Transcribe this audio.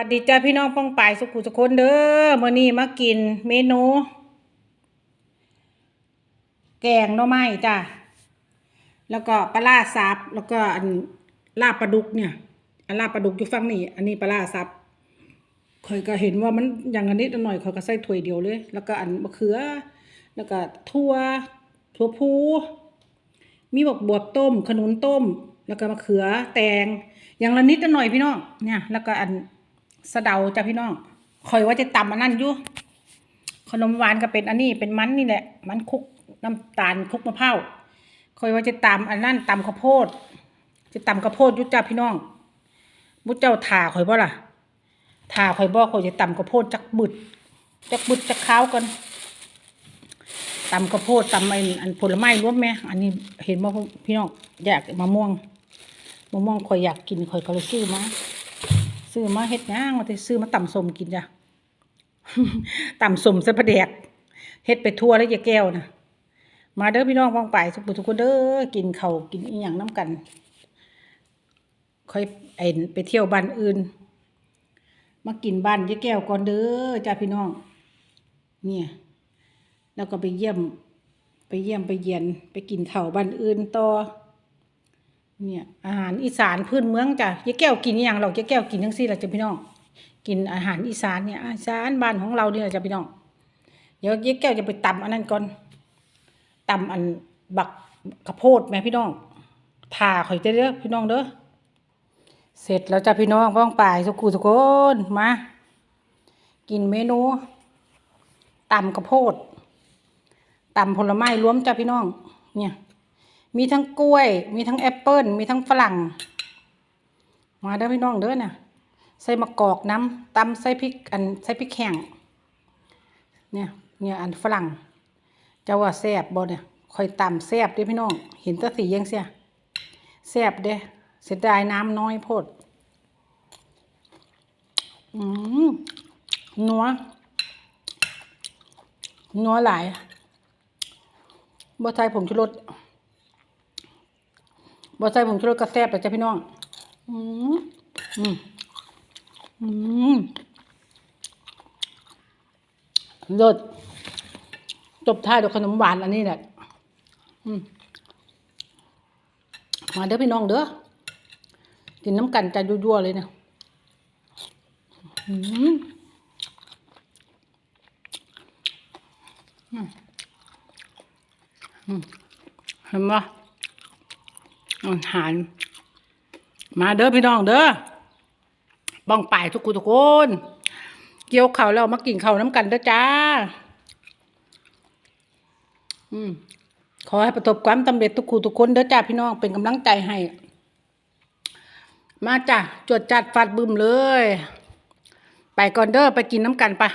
วัสดีจ้าพี่น้องป้องปายสุขุสุคนเด้อมื้อนี้มากินเมนู แกงหน่อไม้จ้าแล้วก็ปลาร้าซับแล้วก็อันลาบปลาดุกเนี่ยอันลาบปลาดุกอยู่ฝั่งนี้ อันนี้ปลาร้าซับข่อยก็เห็นว่ามันอย่างอันนิดอันหน่อยข่อยก็ใส่ถ้วยเดียวเลย แล้วก็อันมะเขือ แล้วก็ถั่วถั่วพูมีบวบบวบต้ม ขนุนต้ม แล้วก็มะเขือแตงอย่างละนิดละหน่อยพี่น้องเนี่ย แล้วก็อัน สะเดาจ้ะพี่น้องคอยว่าจะตำอันนั้นอยู่ขนมหวานก็เป็นอันนี้เป็นมันนี่แหละ มันคุกน้ำตาลคุกมะพร้าวคอยว่าจะตำอันนั้นตำข้าวโพด จะตำข้าวโพดยุจ้าพี่น้องมุดเจ้าถ่าคอยบ่ล่ะถ่าคอยบ่คอยจะตำข้าวโพดจักบึดจักบึดจักข้าวกันตำข้าวโพดตำไอ้อันผลไม้รวมไหมอันนี้เห็นว่าพี่น้องอยากมะม่วงมะม่วงข่อยอยากกินข่อยก็เลยซื้อมา ซื้อมาเฮ็ดย่างมาแต่ซื้อมาต่ำสมกินจ้ะต่ำสมส่ปลาแดกเฮ็ดไปทั่วแล้วอย่าแก้วนะมาเด้อพี่น้องฟังไปทุกผู้ทุกคนเด้อกินเขากินอีหยังน้ำกัน ค่อยไอไปเที่ยวบ้านอื่น มากินบ้านยาแก้วก่อนเด้อจ้าพี่น้อง เนี่ย แล้วก็ไปเยี่ยม ไปเยี่ยมไปเยียนไปกินเข้าบ้านอื่นต่อ เนี่ยอาหารอีสานพื้นเมืองจ้ะยายแก้วกินอย่างเรายายแก้วกินทั้งสี่หละจ้ะพี่น้อง กินอาหารอีสานเนี่ยอาหารบ้านของเราเนี่ยจ้ะพี่น้อง เดี๋ยวยายแก้วจะไปตำอันนั้นก่อนตำอันบักข้าวโพดแม่พี่น้องถ่าข่อยเด้อพี่น้องเด้อ เสร็จแล้วจ้ะพี่น้องพ้องป่ายสุกุสุคนมา กินเมนูตำข้าวโพดตำผลไม้รวมจ้ะพี่น้อง เนี่ย มีทั้งกล้วย มีทั้งแอปเปิ้ลมีทั้งฝรั่ง มาเด้อพี่น้องเด้อน่ะ ใส่มะกอกน้ำตำใส่พริกอันใส่พริกแห้งเนี่ยเนี่ยอันฝรั่งเจ้าว่าแซ่บบ่เนี่ยคอยตำแซ่บเด้อพี่น้อง เห็นตะสียังเสียแซ่บเด้เสียดายน้ำน้อยโพดอืมนัวนัวหลายบ่ใส่ผงชูรส บ่ใส่ผงชูรสก็แซ่บเลยจ้ะพี่น้อง อืมอืมอืมรสจบท้ายด้วยขนมหวานอันนี้แหละมมาเด้อพี่น้องเด้อ กินน้ำกันจะยั่วๆเลยเนี่ยอืมอืมอืมเห็นปะ อาหาร มาเด้อพี่น้องเด้อบ้องป่ายทุกคนทุกคน เกี่ยวเขาแล้วมากินเขาน้ำกันเด้อจ้า อืมขอให้ประสบความสำเร็จทุกคู่ทุกคนเด้อจ้าพี่น้องเป็นกำลังใจให้ มาจ้ะจวดจัดฟัดบึมเลย ไปก่อนเด้อไปกินน้ำกันปะ